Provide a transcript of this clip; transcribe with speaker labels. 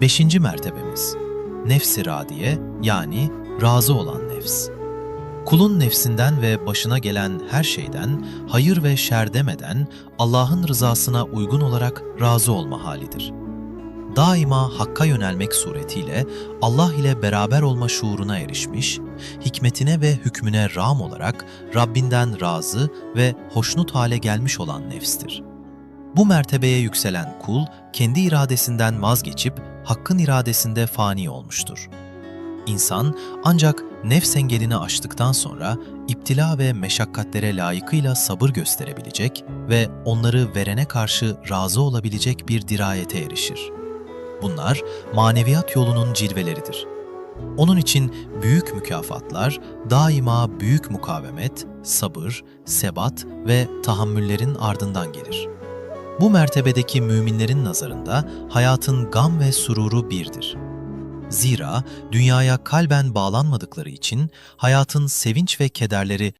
Speaker 1: Beşinci mertebemiz, nefs-i radiye yani razı olan nefs. Kulun nefsinden ve başına gelen her şeyden hayır ve şer demeden Allah'ın rızasına uygun olarak razı olma halidir. Daima Hakk'a yönelmek suretiyle Allah ile beraber olma şuuruna erişmiş, hikmetine ve hükmüne ram olarak Rabbinden razı ve hoşnut hale gelmiş olan nefstir. Bu mertebeye yükselen kul, kendi iradesinden vazgeçip Hakk'ın iradesinde fani olmuştur. İnsan ancak nefs engelini aştıktan sonra iptila ve meşakkatlere layıkıyla sabır gösterebilecek ve onları verene karşı razı olabilecek bir dirayete erişir. Bunlar maneviyat yolunun cilveleridir. Onun için büyük mükafatlar daima büyük mukavemet, sabır, sebat ve tahammüllerin ardından gelir. Bu mertebedeki müminlerin nazarında hayatın gam ve sururu birdir. Zira dünyaya kalben bağlanmadıkları için hayatın sevinç ve kederleri